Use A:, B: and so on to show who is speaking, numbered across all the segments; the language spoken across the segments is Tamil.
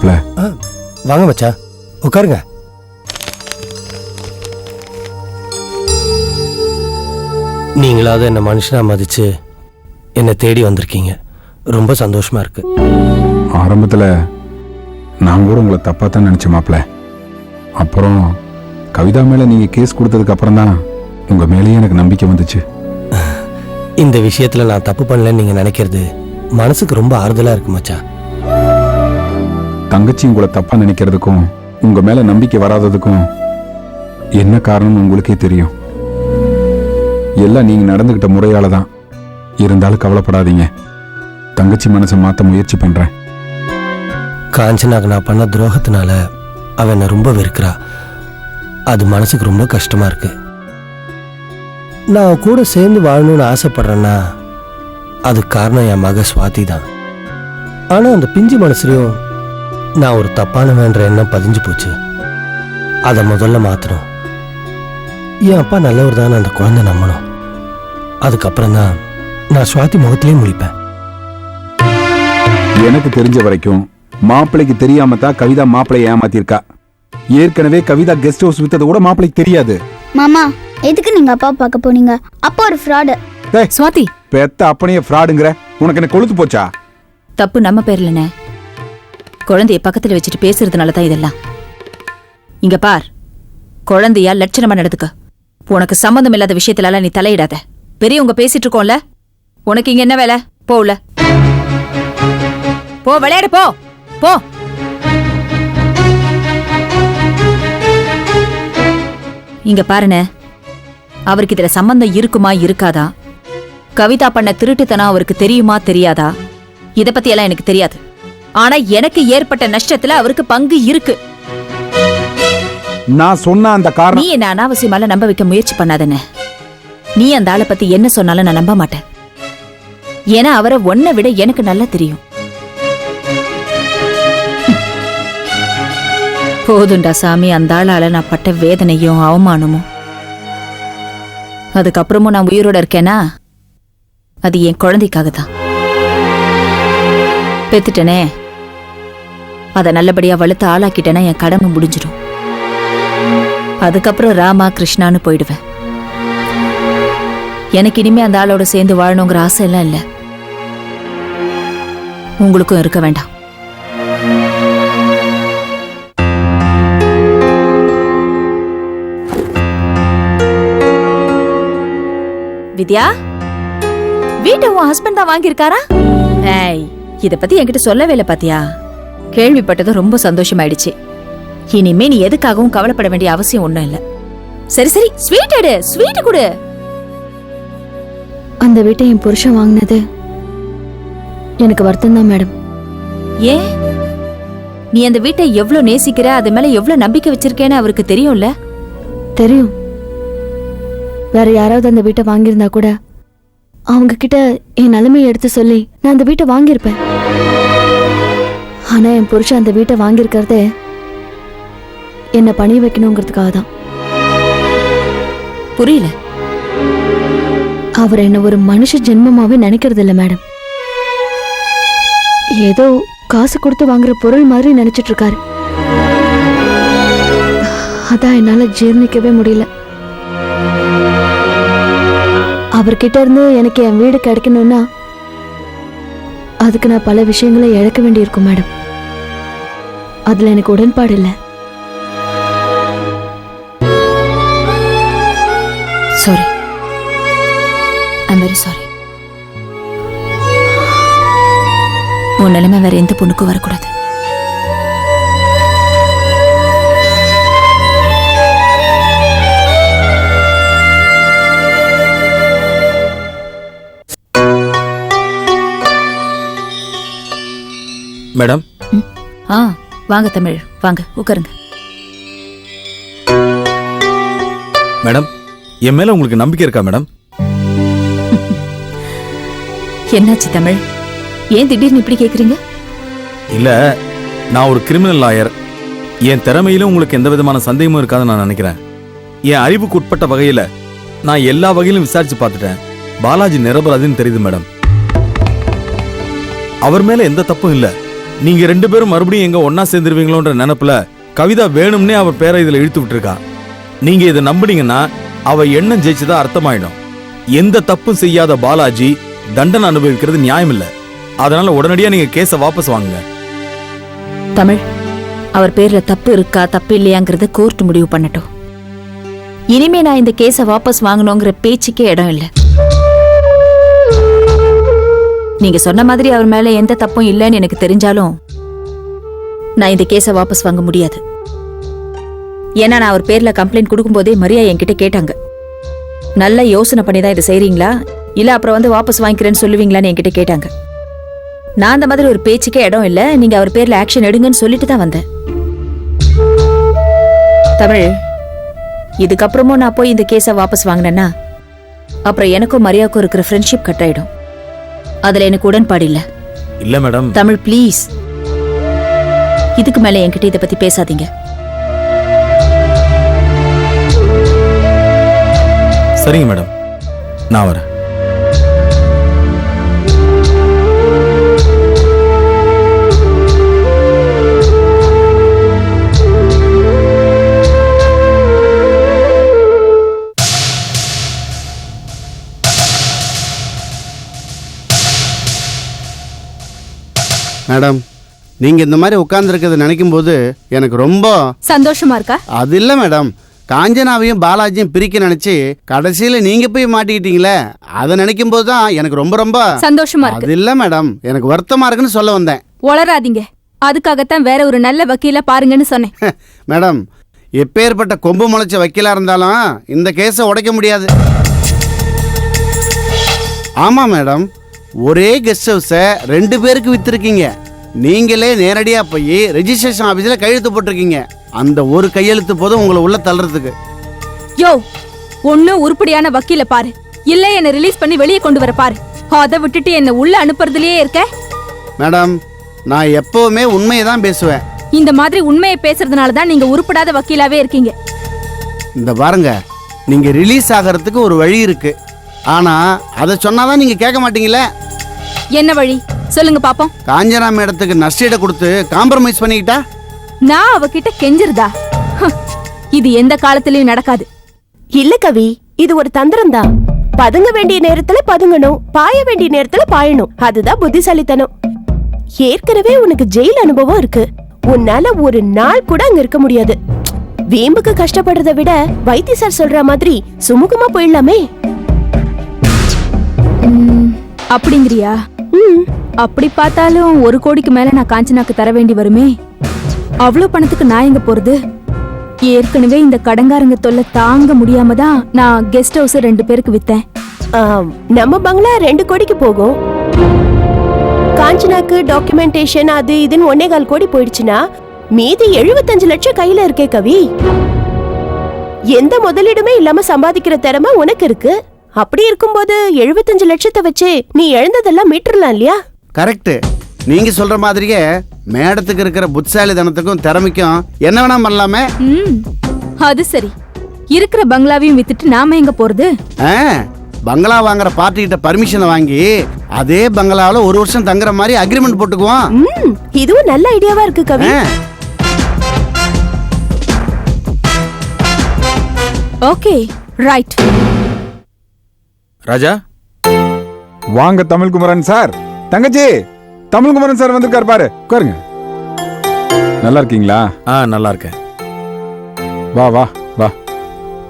A: மாப்ள
B: ஆ, வாங்க மச்சான். உட்காருங்க. நீங்களாவது என்னை மனுஷனா மதிச்சு என்னை தேடி வந்திருக்கீங்க. ரொம்ப சந்தோஷமா இருக்கு.
A: ஆரம்பத்துல நான் கூட உங்களை தப்பா தான் நினைச்சேன் மாப்ள அப்புறம் கவிதா மேல நீங்க கேஸ் கொடுத்ததுக்கு அப்புறம் தான் உங்க மேலேயே எனக்கு நம்பிக்கை வந்துச்சு.
B: இந்த விஷயத்துல நான் தப்பு பண்ணலன்னு நீங்க நினைக்கிறது மனசுக்கு ரொம்ப ஆறுதலா இருக்கு மச்சான்.
A: தங்கச்சி உங்களை தப்பா நினைக்கிறதுக்கும் உங்க மேல நம்பிக்கை வராததுக்கும் என்ன காரணம் உங்களுக்கே தெரியும். எல்லாம் நீங்க நடந்துகிட்ட முறையால தான் இருந்தாலும் கவலைப்படாதீங்க. தங்கச்சி மனசை மாத்த முயற்சி பண்றேன்.
B: காஞ்சனாக்கு நான் பண்ண துரோகத்தினால அவ என்னை ரொம்ப வெறுக்கிறா. அது மனசுக்கு ரொம்ப கஷ்டமா இருக்கு. நான் கூட சேர்ந்து வாழணும்னு ஆசைப்படுறேன்னா அதுக்கு காரணம் என் மக சுவாதி தான். ஆனா அந்த பிஞ்சு மனசுலயும் நான் ஒரு தப்பானவன்ற எண்ணம் பதிஞ்சு போச்சு. அதை முதல்ல மாத்தணும். என் அப்பா நல்லவர் தான் அந்த குழந்தை நம்பணும். அதுக்கப்புறம் தான் நான் சுவாதி முகத்திலே முழிப்பேன்.
A: எனக்கு தெரிஞ்ச வரைக்கும் மாப்பிள்ளைக்கு தெரியாம தான் கவிதா மாப்பிள்ளைய ஏமாத்திருக்கா. ஏற்கனவே கவிதா கெஸ்ட் ஹவுஸ் வித்தது கூட மாப்பிள்ளைக்கு தெரியாது.
C: மாமா எதுக்கு நீங்க அப்பா பார்க்க போனீங்க? அப்பா ஒரு ஃப்ராடு.
A: டேய்,
D: சுவாதி.
A: பெத்த அப்பனைய ஃப்ராடுங்கிற. உனக்கு என்ன கொழுத்து போச்சா?
D: தப்பு நம்ம பேர்லனே குழந்தைய பக்கத்துல வச்சுட்டு பேசுறதுனால தான் இதெல்லாம். இங்க பார். குழந்தையா லட்சணமா நடந்துக்க. உனக்கு சம்மந்தம் இல்லாத விஷயத்துல நீ தலையிடாத. பெரியவங்க பேசிட்டு இருக்கோம்ல? உனக்கு இங்க என்ன வேலை? போல. போ விளையாடு போ. போ. இங்க பாருன. அவருக்கு இதுல சம்பந்தம் இருக்குமா இருக்காதா? கவிதா பண்ண திருட்டுத்தனம் அவருக்கு தெரியுமா தெரியாதா? இத பத்தி எல்லாம் எனக்கு தெரியாது. ஆனா எனக்கு ஏற்பட்ட நஷ்டத்துல அவருக்கு பங்கு இருக்கு.
A: நான் சொன்ன அந்த
D: நீ
A: காரணம்
D: என்ன அனாவசியமால நம்ப வைக்க முயற்சி பண்ணாதன்னு நீ அந்த ஆளை பத்தி என்ன சொன்னாலும் நான் நம்ப மாட்டேன். ஏன்னா அவரை ஒன்ன விட எனக்கு நல்லா தெரியும். போதுண்டா சாமி அந்த ஆளால நான் பட்ட வேதனையும் அவமானமும். அதுக்கப்புறமும் நான் உயிரோட இருக்கேனா? அது என் குழந்தைக்காக தான் பெத்துட்டனே. அதை நல்லபடியா வளர்த்து ஆளாக்கிட்டேன்னா என் கடமை முடிஞ்சிடும். அதுக்கப்புறம் ராமா கிருஷ்ணான்னு போயிடுவேன். எனக்கு இனிமே அந்த ஆளோட சேர்ந்து வாழணுங்கிற ஆசை எல்லாம் இல்லை. உங்களுக்கும் இருக்க வேண்டாம். வித்யா? வீட்டை உன் ஹஸ்பண்ட் தான் வாங்கியிருக்காரா? ஏய் இத பத்தி என்கிட்ட சொல்லவே இல்லை பாத்தியா? கேள்விப்பட்டதும் ரொம்ப சந்தோஷமாயிடுச்சு. இனிமே நீ எதுக்காகவும் கவலைப்பட வேண்டிய அவசியம் ஒண்ணும் இல்ல. சரி சரி ஸ்வீட் எடு ஸ்வீட் கொடு.
E: அந்த வீட்டை என் புருஷன் வாங்கினது எனக்கு வருத்தம் தான் மேடம்.
D: ஏன்? நீ அந்த வீட்டை எவ்ளோ நேசிக்கிற அது மேல எவ்ளோ நம்பிக்கை வச்சிருக்கேன்னு அவருக்கு தெரியும்ல?
E: தெரியும். வேற யாராவது அந்த வீட்டை வாங்கியிருந்தா கூட அவங்க கிட்ட என் நிலைமையை எடுத்து சொல்லி நான் அந்த வீட்டை வாங்கியிருப்பேன். ஆனா என் புருஷன் அந்த வீட்டை வாங்கியிருக்கிறதே என்னை பணிய வைக்கணுங்கிறதுக்காக தான்.
D: புரியல.
E: அவர் என்ன ஒரு மனுஷ ஜென்மமாவே நினைக்கிறது இல்ல மேடம். ஏதோ காசு கொடுத்து வாங்குற பொருள் மாதிரி நினைச்சிட்டு இருக்காரு அதான் என்னால ஜீர்ணிக்கவே முடியல. அவர்கிட்ட இருந்து எனக்கு என் வீடு கிடைக்கணும்னா அதுக்கு நான் பல விஷயங்களை இழக்க வேண்டியிருக்கும் மேடம். அதுல எனக்கு உடன்பாடு இல்லை.
D: சாரி ஐம் வெரி சாரி உன் நிலைமை வேற எந்த பொண்ணுக்கும் வரக்கூடாது.
F: மேடம்.
D: ஆ வாங்க தமிழ். வாங்க உட்காருங்க.
F: மேடம் என் மேல உங்களுக்கு நம்பிக்கை இருக்கா மேடம்?
D: என்னாச்சு தமிழ்? ஏன் திடீர்னு இப்படி கேக்குறீங்க?
F: இல்ல நான் ஒரு கிரிமினல் லாயர் என் திறமையில உங்களுக்கு எந்த விதமான சந்தேகமும் இருக்காதுன்னு நான் நினைக்கிறேன். என் அறிவுக்கு உட்பட்ட வகையில நான் எல்லா வகையிலும் விசாரிச்சு பார்த்துட்டேன். பாலாஜி நிரபராதின்னு தெரியுது மேடம். அவர் மேல எந்த தப்பும் இல்ல. நீங்க ரெண்டு பேரும் மறுபடியும் எங்க ஒன்னா சேர்ந்துருவீங்களோன்ற நினைப்புல கவிதா வேணும்னே அவ பேரை இதுல இழுத்து விட்டுருக்கா. நீங்க இதை நம்புனீங்கன்னா அவ எண்ணம் ஜெயிச்சதா அர்த்தமாயிடும். எந்த தப்பும் செய்யாத பாலாஜி தண்டனை அனுபவிக்கிறது நியாயம் இல்ல அதனால உடனடியா நீங்க கேஸ வாபஸ் வாங்குங்க.
D: தமிழ் அவர் பேர்ல தப்பு இருக்கா தப்பு இல்லையாங்கிறத கோர்ட் முடிவு பண்ணட்டும். இனிமே நான் இந்த கேஸை வாபஸ் வாங்கணுங்கிற பேச்சுக்கே இடம் இல்லை. நீங்க சொன்ன மாதிரி அவர் மேல எந்த தப்பும் இல்லைன்னு எனக்கு தெரிஞ்சாலும் நான் இந்த கேஸை வாபஸ் வாங்க முடியாது. ஏன்னா நான் அவர் பேர்ல கம்ப்ளைண்ட் கொடுக்கும்போதே மரியா என்கிட்ட கேட்டாங்க. நல்ல யோசனை பண்ணி தான் இதை செய்றீங்களா? இல்ல அப்புறம் வந்து வாபஸ் வாங்கிக்கிறேன்னு சொல்லுவீங்களான்னு என்கிட்ட கேட்டாங்க. நான் அந்த மாதிரி ஒரு பேச்சுக்கே இடம் இல்ல. நீங்க அவர் பேர்ல ஆக்ஷன் எடுங்கன்னு சொல்லிட்டு தான் வந்தேன். தமிழ் இதுக்கப்புறமும் நான் போய் இந்த கேஸை வாபஸ் வாங்கினேன்னா அப்புறம் எனக்கும் மரியாவுக்கும் இருக்கிற ஃப்ரெண்ட்ஷிப் கட் ஆயிடும். அதுல எனக்கு உடன்பாடு இல்ல.
F: இல்ல மேடம்.
D: தமிழ் ப்ளீஸ் இதுக்கு மேல என்கிட்ட இதை பத்தி பேசாதீங்க.
F: சரிங்க மேடம். நான் வரேன்.
G: மேடம் நீங்கள் இந்த மாதிரி உட்காந்துருக்கிறத நினைக்கும் போது எனக்கு ரொம்ப
E: சந்தோஷமா இருக்கா?
G: அது இல்லை மேடம். காஞ்சனாவையும் பாலாஜியும் பிரிக்க நினச்சி கடைசியில் நீங்கள் போய் மாட்டிக்கிட்டீங்களே அதை நினைக்கும் போது தான் எனக்கு ரொம்ப ரொம்ப
E: சந்தோஷமா
G: அது இல்லை மேடம். எனக்கு வருத்தமாக இருக்குன்னு சொல்ல வந்தேன்.
E: உளராதீங்க அதுக்காகத்தான் வேற ஒரு நல்ல வக்கீல பாருங்கன்னு சொன்னேன்.
G: மேடம் எப்பேற்பட்ட கொம்பு முளைச்ச வக்கீலாக இருந்தாலும் இந்த கேஸை உடைக்க முடியாது. ஆமாம் மேடம். ஒரே கெஸ்ட் ஹவுஸை ரெண்டு பேருக்கு விற்றுருக்கீங்க நீங்களே நேரடியாக போய் ரெஜிஸ்ட்ரேஷன் ஆஃபீஸில் கையெழுத்து போட்டிருக்கீங்க. அந்த ஒரு கையெழுத்து போதும் உங்களை உள்ள தள்ளுறதுக்கு.
E: யோ ஒண்ணு உருப்படியான வக்கீல பாரு. இல்ல என்ன ரிலீஸ் பண்ணி வெளியே கொண்டு வர பாரு. அதை விட்டுட்டு என்ன உள்ள அனுப்புறதுலயே இருக்க?
G: மேடம் நான் எப்போவுமே உண்மையை தான் பேசுவேன்.
E: இந்த மாதிரி உண்மையை பேசுறதுனால தான் நீங்க உருப்படாத வக்கீலாவே இருக்கீங்க.
G: இந்த பாருங்க நீங்கள் ரிலீஸ் ஆகிறதுக்கு ஒரு வழி இருக்கு. ஆனால் அதை சொன்னாதான் நீங்கள் கேட்க மாட்டீங்களே
E: என்ன வழி? சொல்லுங்க பாப்போம்.
G: காஞ்சனா மேடத்துக்கு நஷ்டீடை கொடுத்து காம்ப்ரமைஸ் பண்ணிக்கிட்டா?
E: நான் அவகிட்ட கெஞ்சிருதா ஹ், இது எந்த காலத்திலயும் நடக்காது.
H: இல்ல கவி இது ஒரு தந்திரம் தான் பதுங்க வேண்டிய நேரத்துல பதுங்கணும் பாய வேண்டிய நேரத்துல பாயணும். அதுதான் புத்திசாலித்தனம். ஏற்கனவே உனக்கு ஜெயில் அனுபவம் இருக்கு. உன்னால ஒரு நாள் கூட அங்க இருக்க முடியாது. வீம்புக்கு கஷ்டப்படுறதை விட வைத்திய சார் சொல்ற மாதிரி சுமூகமா போயிடலாமே.
E: அப்படிங்கிறியா?
H: ம்,
E: அப்படி பார்த்தாலும் ஒரு கோடிக்கு மேல நான் காஞ்சனாக்கு தர வேண்டி வருமே? அவ்வளோ பணத்துக்கு நான் எங்க போறது? ஏற்கனவே இந்த கடங்காரங்க தொல்லை தாங்க முடியாம தான் நான் கெஸ்ட் ஹவுஸ் ரெண்டு பேருக்கு வித்தேன்.
H: நம்ம பங்களா ரெண்டு கோடிக்கு போகும். காஞ்சனாக்கு டாக்குமெண்டேஷன் அது இதுன்னு ஒன்னே கால் கோடி போயிடுச்சுன்னா மீதி எழுபத்தஞ்சு லட்சம் கையில இருக்கே கவி. எந்த முதலீடுமே இல்லாம சம்பாதிக்கிற திறமை உனக்கு இருக்கு? அப்படி இருக்கும்போது எழுபத்தஞ்சு லட்சத்தை வச்சு நீ எழுந்ததெல்லாம் மீட்டுறலாம் இல்லையா?
G: கரெக்டு நீங்கள் சொல்கிற மாதிரியே மேடத்துக்கு இருக்கிற புத்திசாலித்தனத்துக்கும் திறமைக்கும் என்ன வேணாம் பண்ணலாமே?
E: ம் அது சரி. இருக்கிற பங்களாவையும் வித்துட்டு நாம எங்க போறது?
G: ஆ பங்களா வாங்குற பார்ட்டிகிட்ட பர்மிஷனை வாங்கி அதே பங்களாவில் ஒரு வருஷம் தங்குற மாதிரி அக்ரிமெண்ட் போட்டுக்குவோம்.
H: ம் இதுவும் நல்ல ஐடியாவா இருக்கு கவி.
G: ஆ.
E: ஓகே ரைட்
F: ராஜா?
A: வாங்க தமிழ்குமரன் சார். தங்கச்சி தமிழ்குமரன் சார் வந்திருக்காரு பாரு. உட்காருங்க. நல்லா இருக்கீங்களா?
F: ஆ நல்லா இருக்கேன்.
A: வா வா வா.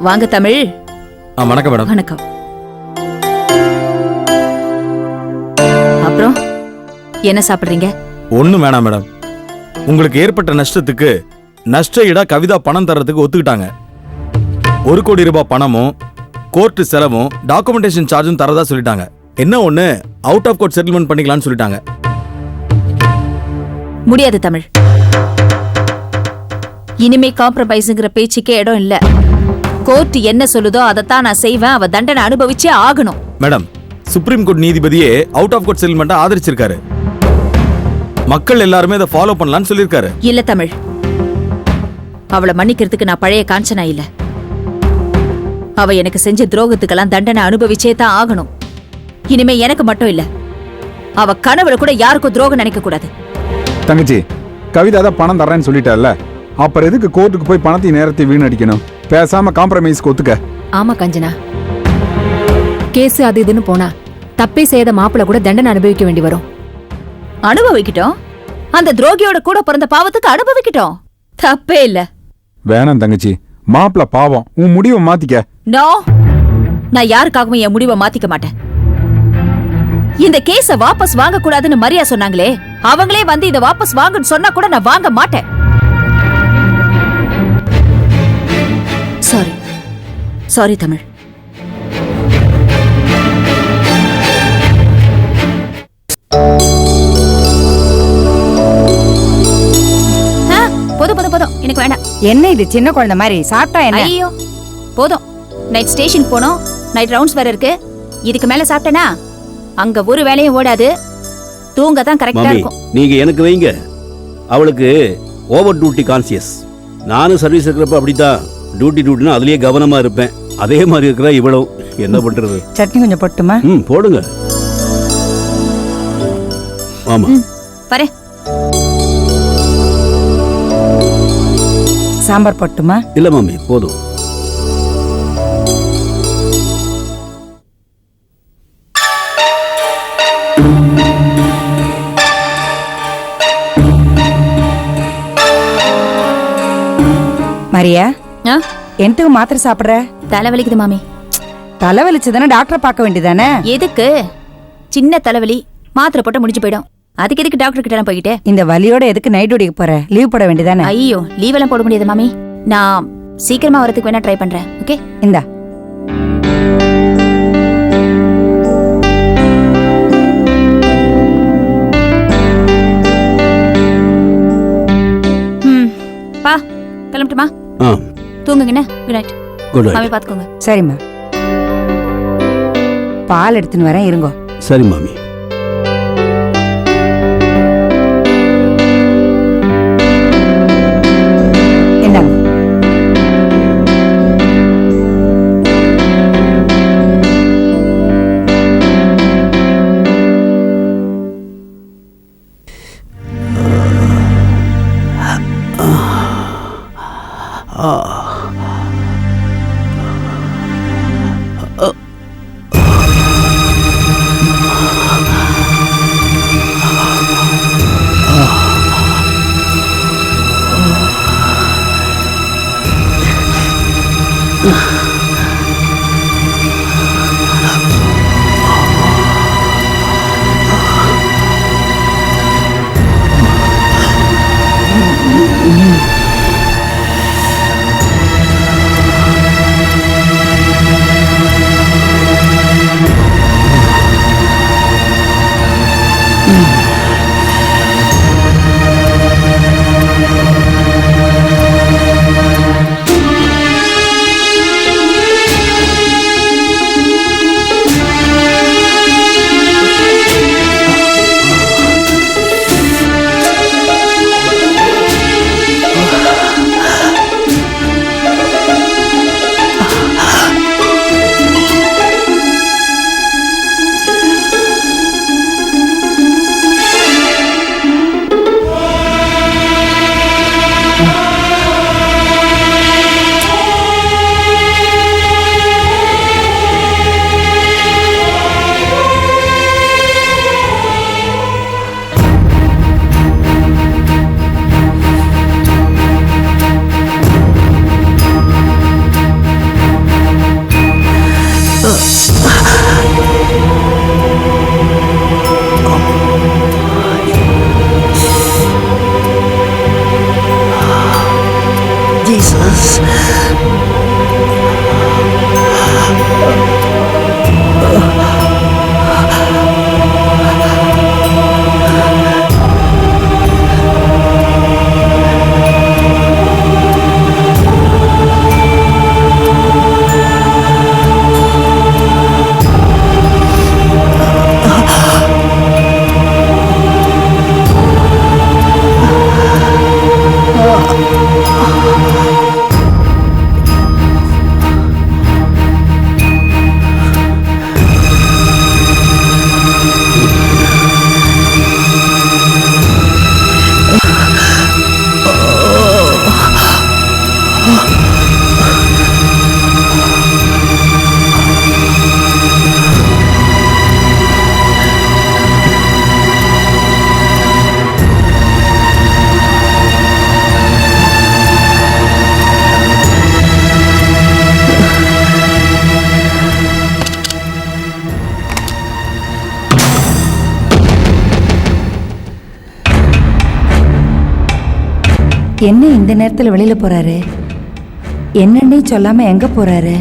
D: வாங்க தமிழ்.
F: ஆ வணக்கம் மேடம்.
D: வணக்கம். அப்புறம் என்ன சாப்பிடுறீங்க?
F: ஒன்றும் வேணாம் மேடம். உங்களுக்கு ஏற்பட்ட நஷ்டத்துக்கு நஷ்ட ஈடா கவிதா பணம் தர்றதுக்கு ஒத்துக்கிட்டாங்க. ஒரு கோடி ரூபாய் பணமும் கோர்ட்டு செலவும் டாக்குமெண்டேஷன் சார்ஜும் தரதா சொல்லிட்டாங்க. என்ன ஒன்று அவுட் ஆஃப் கோர்ட் செட்டில்மெண்ட் பண்ணிக்கலாம்னு சொல்லிட்டாங்க.
D: முடியாது தமிழ். இனிமே காம்ப்ரமைஸுங்கிற பேச்சுக்கே இடம் இல்ல. கோர்ட் என்ன சொல்லுதோ அதைத்தான் நான் செய்வேன். அவ தண்டனை அனுபவிச்சே ஆகணும்.
F: மேடம் சுப்ரீம் கோர்ட் நீதிபதியே அவுட் ஆஃப் கோர்ட் செட்டில்மெண்ட்டை ஆதரிச்சிருக்காரு. மக்கள் எல்லாருமே இதை ஃபாலோ பண்ணலாம்னு சொல்லியிருக்காரு.
D: இல்ல தமிழ். அவளை மன்னிக்கிறதுக்கு நான் பழைய காஞ்சனா இல்ல. அவ எனக்கு செஞ்ச துரோகத்துக்கெல்லாம் தண்டனை அனுபவிச்சே தான் ஆகணும். இனிமே எனக்கு மட்டும் இல்ல அவ கனவுல கூட யாருக்கும் துரோகம் நினைக்க கூடாது.
A: தங்கச்சி கவிதா தான் பணம் தர்றேன்னு சொல்லிட்டால அப்புறம் எதுக்கு கோர்ட்டுக்கு போய் பணத்தையும் நேரத்தை வீணடிக்கணும்? பேசாம காம்ப்ரமைஸ்க்கு ஒத்துக்க.
I: ஆமா கஞ்சனா. கேஸ் அது இதுன்னு போனா தப்பே செய்யாத மாப்பிள கூட தண்டனை அனுபவிக்க வேண்டி வரும்.
D: அனுபவிக்கட்டும்? அந்த துரோகியோட கூட பிறந்த பாவத்துக்கு அனுபவிக்கட்டும்? தப்பே இல்ல.
A: வேணாம் தங்கச்சி மாப்பிள பாவம். உன் முடிவை மாத்திக்க.
D: நோ நான் யாருக்காகவும் என் முடிவை மாத்திக்க மாட்டேன். இந்த கேஸ வாபஸ் வாங்க கூடாதுன்னு மரியா சொன்னாங்களே அவங்களே வந்து இத வாபஸ் வாங்கன்னு சொன்னா கூட நான் வாங்க மாட்டேன். Sorry sorry Tamil. ஆ,
J: என்ன இது சின்ன குழந்தை மாதிரி? சாப்பிட்டா என்ன?
D: ஐயோ போதும். நைட் ஸ்டேஷன் போனோம். நைட் ரவுண்ட்ஸ் வேற இருக்கு. இதுக்கு மேல சாப்பிட்டேனா? அங்க ஒரு வேலையும் ஓடாது. தூங்க தான் கரெக்டா இருக்கும்.
K: நீங்க எனக்கு வைங்க. அவளுக்கு ஓவர் டியூட்டி கான்சியஸ் நானும் சர்வீஸ் இருக்கிறப்ப அப்படித்தான். டியூட்டி டியூட்டினா அதுலயே கவனமா இருப்பேன். அதே மாதிரி இருக்கிற இவ்வளவு என்ன பண்றது?
J: சட்னி கொஞ்சம் பொட்டுமா?
K: ம் போடுங்க. ஆமா.
D: வரேன்.
J: சாம்பார் பொட்டுமா?
K: இல்ல மாமி போதும்.
J: மரியா
D: ஆ,
J: என்ட்டுக்கு மாத்திரை சாப்பிடுற?
D: தலைவலிக்குது மாமி.
J: தலை வலிச்சுதானே டாக்டரை பார்க்க வேண்டியதானே?
D: எதுக்கு? சின்ன தலைவலி மாத்திரை போட்டு முடிஞ்சு போயிடும். அதுக்கு எதுக்கு டாக்டர் கிட்ட போய்கிட்டே
J: இந்த வலியோட எதுக்கு நைட் டியூட்டிக்கு போற? லீவ் போட வேண்டியதானே?
D: ஐயோ லீவ் எல்லாம் போட முடியாது மாமி. நான் சீக்கிரமா வரதுக்கு வேணா ட்ரை பண்றேன் ஓகே
J: இந்தா.
D: பா கிளம்பட்டுமா? தூங்குங்கண்ணே குட் நைட்
K: குட்
D: மாமி பாத்துக்கோங்க
J: சரிம்மா. பால் எடுத்துன்னு வரேன் இருங்கோ.
K: சரி மாமி.
J: Ugh. என்ன இந்த நேரத்தில் வெளியில் போகிறாரு என்னன்னே சொல்லாமல் எங்கே போகிறாரு